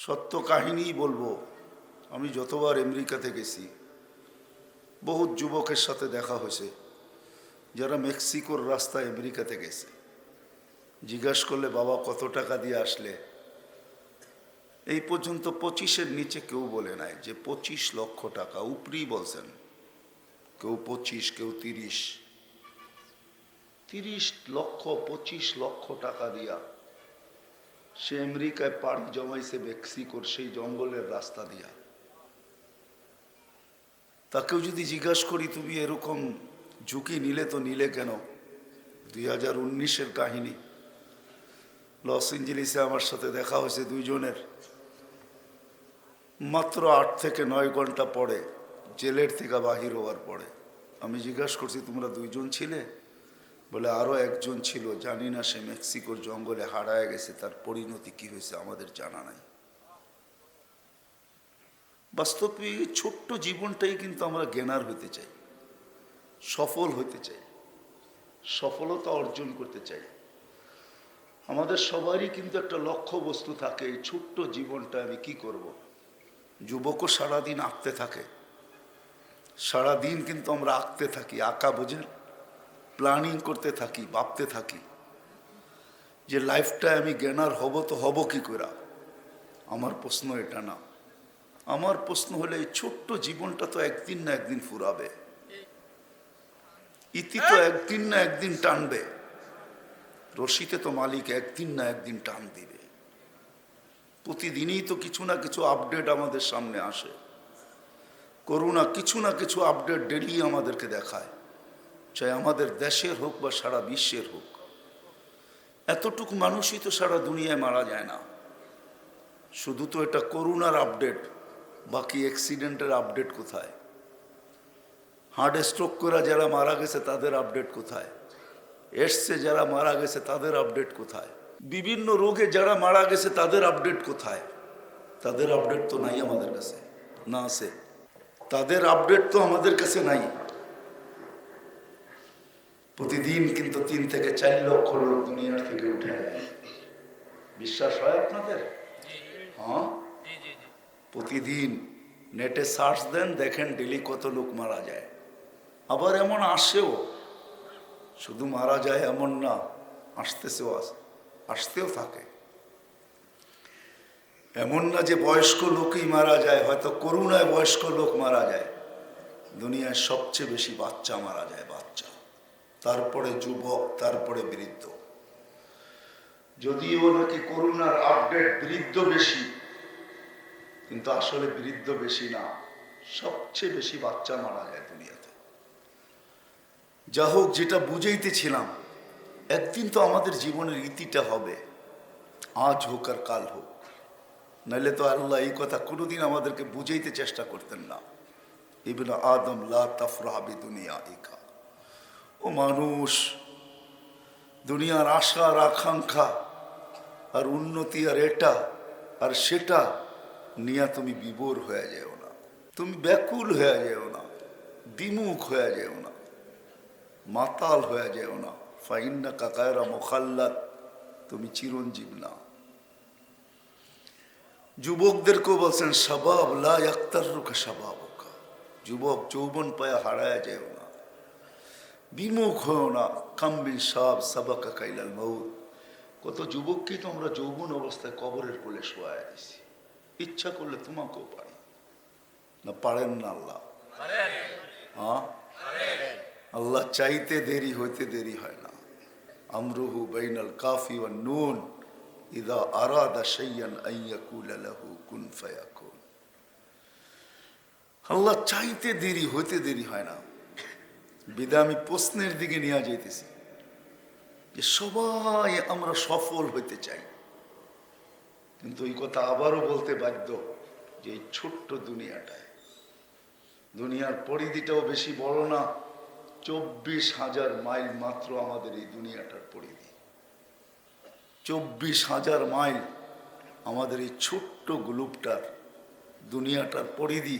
সত্য কাহিনীই বলব। আমি যতবার আমেরিকাতে গেছি বহু যুবকের সাথে দেখা হয়েছে। যারা মেক্সিকোর রাস্তায় আমেরিকাতে গেছে। জিজ্ঞাসা করলে, বাবা, কত টাকা দিয়ে আসলে? এই পর্যন্ত পঁচিশের নিচে কেউ বলে নাই যে পঁচিশ লক্ষ টাকা। উপরেই বলছেন, কেউ পঁচিশ, কেউ তিরিশ। তিরিশ লক্ষ, পঁচিশ লক্ষ টাকা দিয়া সে আমেরিকায় পাড়ি জমাইছে মেক্সিকোর সেই জঙ্গলের রাস্তা দিয়া। তাকেও যদি জিজ্ঞাসা করি, তুমি এরকম ঝুঁকি নিলে তো নিলে কেন? দুই হাজার উনিশের কাহিনী। লস এঞ্জেলিসে আমার সাথে দেখা হয়েছে দুইজনের। মাত্র আট থেকে নয় ঘণ্টা পরে জেলের থেকে বাহির হওয়ার পরে। আমি জিজ্ঞাসা করছি, তোমরা দুইজন ছিলে? বলে আরও একজন ছিল, জানি না সে মেক্সিকোর জঙ্গলে হারায় গেছে, তার পরিণতি কি হয়েছে আমাদের জানা নাই। বাস্তবে ছোট্ট জীবনটাই কিন্তু আমরা জ্ঞানার হতে চাই, সফল হতে চাই, সফলতা অর্জন করতে চাই। আমাদের সবারই কিন্তু একটা লক্ষ্য বস্তু থাকে, এই ছোট্ট জীবনটা আমি কি করব। যুবকও সারাদিন আঁকতে থাকে, সারাদিন কিন্তু আমরা আঁকতে থাকি, আঁকা বোঝেন? প্ল্যানিং করতে থাকি, ভাবতে থাকি যে লাইফটায় আমি জ্ঞানার হব তো হব কি করে? আমার প্রশ্ন এটা না। আমার প্রশ্ন হলে এই ছোট্ট জীবনটা তো একদিন না একদিন ফুরাবে। ইতি তো একদিন না একদিন টানবে। রশিতে তো মালিক একদিন না একদিন টান দিবে। প্রতিদিনই তো কিছু না কিছু আপডেট আমাদের সামনে আসে। করুণা কিছু না কিছু আপডেট ডেলি আমাদেরকে দেখায়। চাই আমাদের দেশের হোক বা সারা বিশ্বের হোক, এতটুকু মানুষই তো সারা দুনিয়ায় মারা যায় না। শুধু তো এটা করুণার আপডেট, বাকি অ্যাক্সিডেন্টের আপডেট কোথায়? হার্ট স্ট্রোক করে যারা মারা গেছে তাদের আপডেট কোথায়? এসছে যারা মারা গেছে তাদের আপডেট কোথায়? বিভিন্ন রোগে যারা মারা গেছে তাদের আপডেট কোথায়? তাদের আপডেট তো নাই আমাদের কাছে, না আছে। তাদের আপডেট তো আমাদের কাছে নাই। প্রতিদিন কিন্তু তিন থেকে চার লক্ষ লোক দুনিয়ার থেকে উঠে বিশ্বাস হয় আপনাদের? হ্যাঁ? প্রতিদিন নেটে সার্চ দেন, দেখেন ডেলি কত লোক মারা যায়। আবার এমন আসেও, শুধু মারা যায় এমন না, আসতেছেও আস, আসতেও থাকে। এমন না যে বয়স্ক লোকই মারা যায়, হয়তো করুণায় বয়স্ক লোক মারা যায়। দুনিয়ায় সবচেয়ে বেশি বাচ্চা মারা যায়, বাচ্চা। তারপরে যুবক, তারপরে বৃদ্ধ। যদিও নাকি করুণার আপডেট বৃদ্ধ বেশি, কিন্তু আসলে বৃদ্ধ বেশি না, সবচেয়ে বেশি বাচ্চা মারা যায় দুনিয়াতে। যা হোক, যেটা বুঝাইতেছিলাম, একদিন তো আমাদের জীবনের ইতিটা হবে, আজ হোক আর কাল হোক। নাইলে তো আল্লাহ এই কথা কোনোদিন আমাদেরকে বুঝাইতে চেষ্টা করতেন না। ইবন আদম, লা তাফরাহাবি দুনিয়া ইকা ও মানুষ, দুনিয়ার আশা আর আকাঙ্ক্ষা, আর উন্নতি আর এটা, আর সেটা নিয়ে তুমি বিভোর হয়ে যেও না। তুমি ব্যাকুল হয়ে যেও না বিমুখ হয়ে যেও না, মাতাল হয়ে যেও না। ফাইন্না কাকায়রা মোখাল্লাত তুমি চিরঞ্জীব না। যুবকদেরকেও বলছেন সবাব লা আক্তার রুখা সবাব যুবক যৌবন পায়া হারায় যেও না। বিমুখ হও না কাম্বিন সাব সাবাকা কাইলাল মৌত কত যুবককে তো আমরা যৌবন অবস্থায় কবরের কোলে শোয়ায় দিছি। ইচ্ছা করলে তোমাকেও পারি। না পারেন না আল্লাহ। হ্যাঁ? আল্লাহ চাইতে দেরি হইতে দেরি হয় না। আমরুহু বাইনাল কাফি ওয়ান নুন ইদা আরাদা শাইয়ান আইয়াকুল লাহু কুন ফায়াকুন। আল্লাহ চাইতে দেরি হইতে দেরি হয় না। বিদা আমি প্রশ্নের দিকে নিয়ে যাইতেছি। যে সবাই আমরা সফল হইতে চাই। কিন্তু এই কথা আবারও বলতে বাধ্য যে এই ছোট্ট দুনিয়াটায়। দুনিয়ার পরিধিটাও বেশি বড় না, চব্বিশ হাজার মাইল মাত্র আমাদের এই দুনিয়াটার পরিধি। চব্বিশ হাজার মাইল আমাদের এই ছোট্ট গ্লুপটার দুনিয়াটার পরিধি,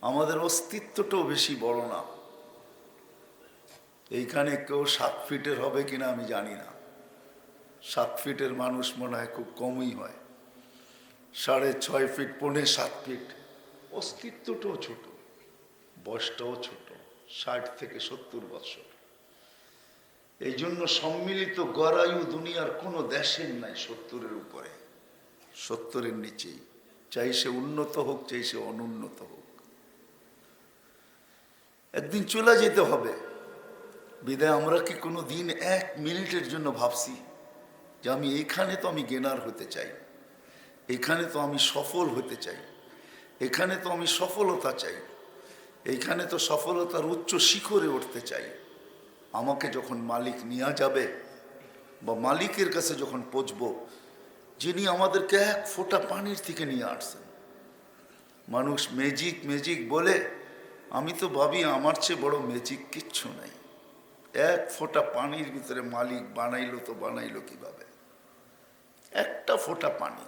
আমাদের অস্তিত্বটাও বেশি বড় না। এইখানে কেউ সাত ফিটের হবে কিনা আমি জানি না। সাত ফিটের মানুষ মনে হয় খুব কমই হয়। সাড়ে ছয় ফিট, পৌনে সাত ফিট। অস্তিত্বটাও ছোট, বয়সটাও ছোট, ষাট থেকে সত্তর বছর। এই জন্য সম্মিলিত গড়ায়ু দুনিয়ার কোনো দেশের নাই সত্তরের উপরে। সত্তরের নিচেই। চাই সে উন্নত হোক, চাই সে অনুন্নত হোক। একদিন চলে যেতে হবে। বিদায় আমরা কি কোনো দিন এক মিনিটের জন্য ভাবছি যে আমি এখানে তো আমি গেনার হতে চাই? এখানে তো আমি সফল হতে চাই। এখানে তো আমি সফলতা চাই। এখানে তো সফলতার উচ্চ শিখরে উঠতে চাই। আমাকে যখন মালিক নিয়ে যাবে বা মালিকের কাছে যখন পৌঁছব, যিনি আমাদেরকে এক ফোঁটা পানির থেকে নিয়ে আসছেন। মানুষ ম্যাজিক ম্যাজিক বলে, আমি তো ভাবি আমার চেয়ে বড় ম্যাজিক কিচ্ছু নাই। এক ফোঁটা পানির ভিতরে মালিক বানাইলো তো বানাইলো কীভাবে? একটা ফোঁটা পানি।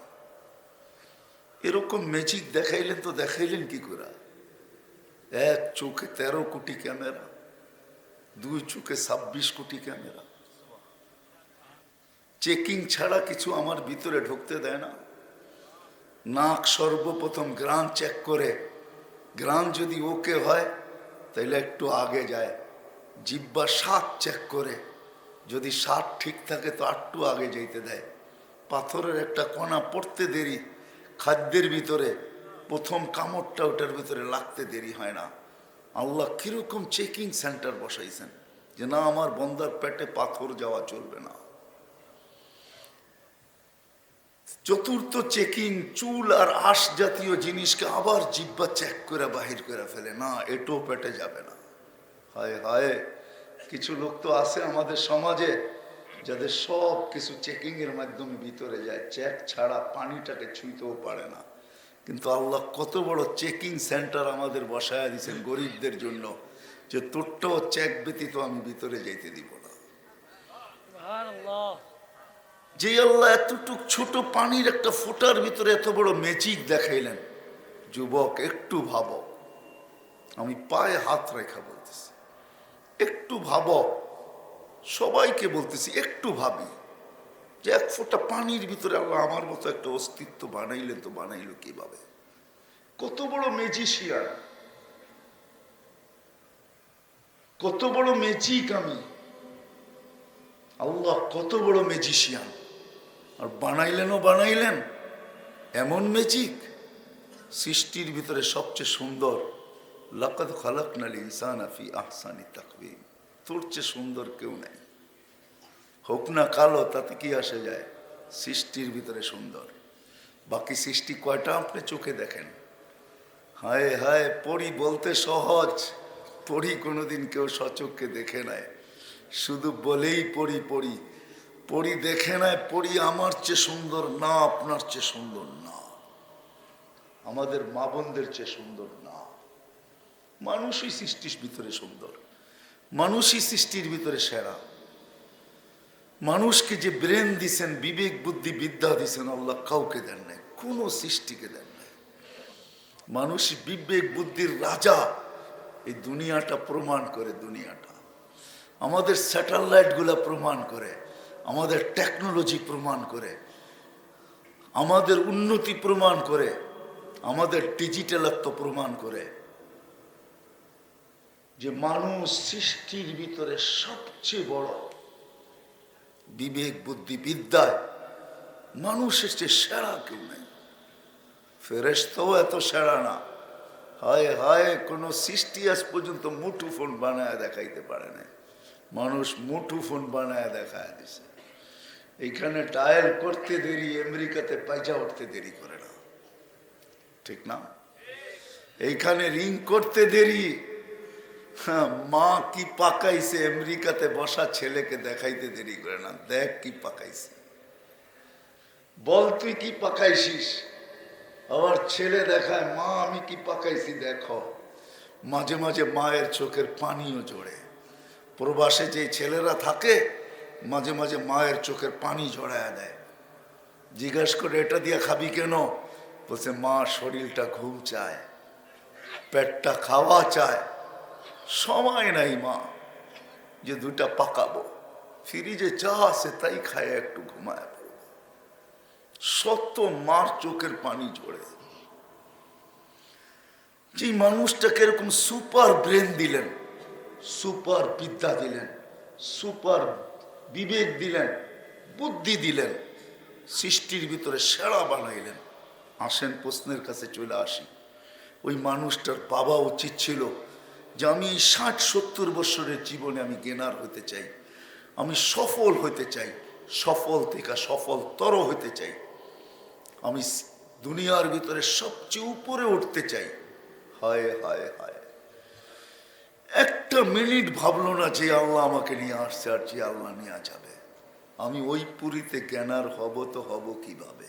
এরকম ম্যাজিক দেখাইলেন তো দেখাইলেন কি করে? এক চোখে তেরো কোটি ক্যামেরা, দুই চোখে ছাব্বিশ কোটি ক্যামেরা। চেকিং ছাড়া কিছু আমার ভিতরে ঢুকতে দেয় না। নাক সর্বপ্রথম গ্রান চেক করে। গ্রান যদি ওকে হয় তাহলে একটু আগে যায়। জিব্বা সাত চেক করে। যদি সাত ঠিক থাকে তো আটটু আগে যেতে দেয়। পাথরের একটা কণা পড়তে দেরি, খাদ্যের ভিতরে, প্রথম কামড়টা ওটার ভিতরে লাগতে দেরি হয় না। আল্লাহ কীরকম চেকিং সেন্টার বসাইছেন যে না, আমার বন্দার পেটে পাথর যাওয়া চলবে না। চতুর্থ চেকিং চুল আর আশ জাতীয় জিনিসকে আবার জিব্বা চেক করে বাহির করে ফেলে। না এটো পেটে যাবে না। হায় হায় কিছু লোক তো আছে আমাদের সমাজে যাদের সব কিছু চেকিং এর মাধ্যমে ভিতরে যায়। চেক ছাড়া পানিটাকে ছুঁইতেও পারে না। কিন্তু আল্লাহ কত বড় চেকিং সেন্টার আমাদের বসায় দিয়েছেন গরিবদের জন্য যে তোরটাও চেক ব্যতীত আমি ভিতরে যাইতে দিব না। যে আল্লাহ এতটুক ছোট পানির একটা ফোটার ভিতরে এত বড় ম্যাজিক দেখাইলেন। যুবক একটু ভাবো। আমি পায়ে হাত রেখা বলতেছি। একটু ভাবো। সবাইকে বলতেছি, একটু ভাবি। যে এক ফোঁটা পানির ভিতরে আল্লাহ আমার মতো একটা অস্তিত্ব বানাইলেন তো বানাইলো কীভাবে? কত বড় ম্যাজিশিয়ান কত বড় ম্যাজিক আমি। আল্লাহ কত বড় ম্যাজিশিয়ান আর বানাইলেনও বানাইলেন, এমন ম্যাজিক সৃষ্টির ভিতরে সবচেয়ে সুন্দর লাকাদ খালাকনাল ইনসান আফি আহসানি তাকবিম। তোর চেয়ে সুন্দর কেউ নাই। হোক না কালো, তাতে কি আসে যায়? সৃষ্টির ভিতরে সুন্দর। বাকি সৃষ্টি কয়টা আপনি চোখে দেখেন? হায় হায়, পড়ি বলতে সহজ। পড়ি কোনোদিন কেউ সচক্ষে দেখে নেয় শুধু বলেই পড়ি পড়ি। পড়ি দেখে নেয় পড়ি আমার চেয়ে সুন্দর না, আপনার চেয়ে সুন্দর না। আমাদের মা বোনদের চেয়ে সুন্দর না। মানুষই সৃষ্টির ভিতরে সুন্দর, মানুষই সৃষ্টির ভিতরে সেরা। মানুষকে যে ব্রেন দিছেন, বিবেক, বুদ্ধি, বিদ্যা দিছেন, আল্লাহ কাউকে দেন নাই, কোনো সৃষ্টিকে দেন নাই। মানুষ বিবেক, বুদ্ধির রাজা, এই দুনিয়াটা প্রমাণ করে দুনিয়াটা। আমাদের স্যাটেলাইটগুলো প্রমাণ করে, আমাদের টেকনোলজি প্রমাণ করে, আমাদের উন্নতি প্রমাণ করে, আমাদের ডিজিটালত্ব প্রমাণ করে। যে মানুষ সৃষ্টির ভিতরে সবচেয়ে বড়, বিবেক, বুদ্ধি বিদ্যায় মানুষের চেয়ে সেরা কেউ নেই। ফেরেস্তাও এত সেরা না। হায় হায়, কোনো সৃষ্টি আজ পর্যন্ত মুঠু ফোন বানায় দেখাইতে পারে না মানুষ মুঠু ফোন বানায় দেখায় দিছে। এইখানে টায়ার করতে দেরি, আমেরিকাতে পাইজা উঠতে দেরি করে না। ঠিক না? এইখানে রিং করতে দেরি মা কি পাকাইছে? আমেরিকাতে বসা ছেলেকে দেখাইতে দেরি করে না। দেখ কি পাকাইছে। বল, তুই কি পাকাইছিস? আবার ছেলে দেখায়, মা, আমি কি পাকাইছি দেখো। মাঝে মাঝে মায়ের চোখের পানিও জোড়ে প্রবাসে যে ছেলেরা থাকে, মাঝে মাঝে মায়ের চোখের পানি জড়ায় দেয়। জিজ্ঞাসা করে, এটা দিয়ে খাবি কেন? বলছে, মা, শরীরটা ঘুম চায়, পেটটা খাওয়া চায়। সময় নাই মা, যে দুটা পাকাবো। ফ্রিজে চা আছে তাই খায় একটু ঘুমায় সত্য মার চোখের পানি ঝরে। যে মানুষটাকে এরকম সুপার ব্রেন দিলেন, সুপার বিদ্যা দিলেন, সুপার বিবেক দিলেন, বুদ্ধি দিলেন, সৃষ্টির ভিতরে সেরা বানাইলেন। আসেন প্রশ্নের কাছে চলে আসি। ওই মানুষটার বাবা উচিত ছিল যে আমি ষাট, সত্তর বছরের জীবনে আমি গেনার হতে চাই, আমি সফল হতে চাই, সফল থেকে সফলতর হতে চাই, আমি দুনিয়ার ভিতরে সবচেয়ে উপরে উঠতে চাই। হায় হায় হায়। একটা মিনিট ভাবলো না যে আল্লাহ আমাকে নিয়ে আসছে আর যে আল্লাহ নিয়ে যাবে। আমি ওই পুরীতে জ্ঞানার হব তো হব কীভাবে?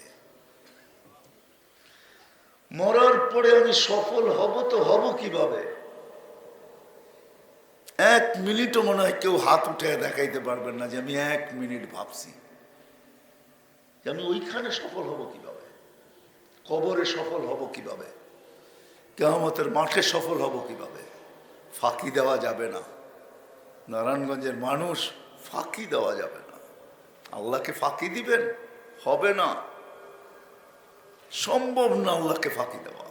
মরার পরে আমি সফল হব তো হব কীভাবে? এক মিনিটও মনে হয় কেউ হাত উঠে দেখাইতে পারবেন না যে আমি এক মিনিট ভাবছি। যে আমি ওইখানে সফল হব কীভাবে? কবরে সফল হব কীভাবে? কেয়ামতের মাঠে সফল হব কীভাবে? ফাঁকি দেওয়া যাবে না। নারায়ণগঞ্জের মানুষ ফাঁকি দেওয়া যাবে না। আল্লাহকে ফাঁকি দিবেন? হবে না। সম্ভব না আল্লাহকে ফাঁকি দেওয়া।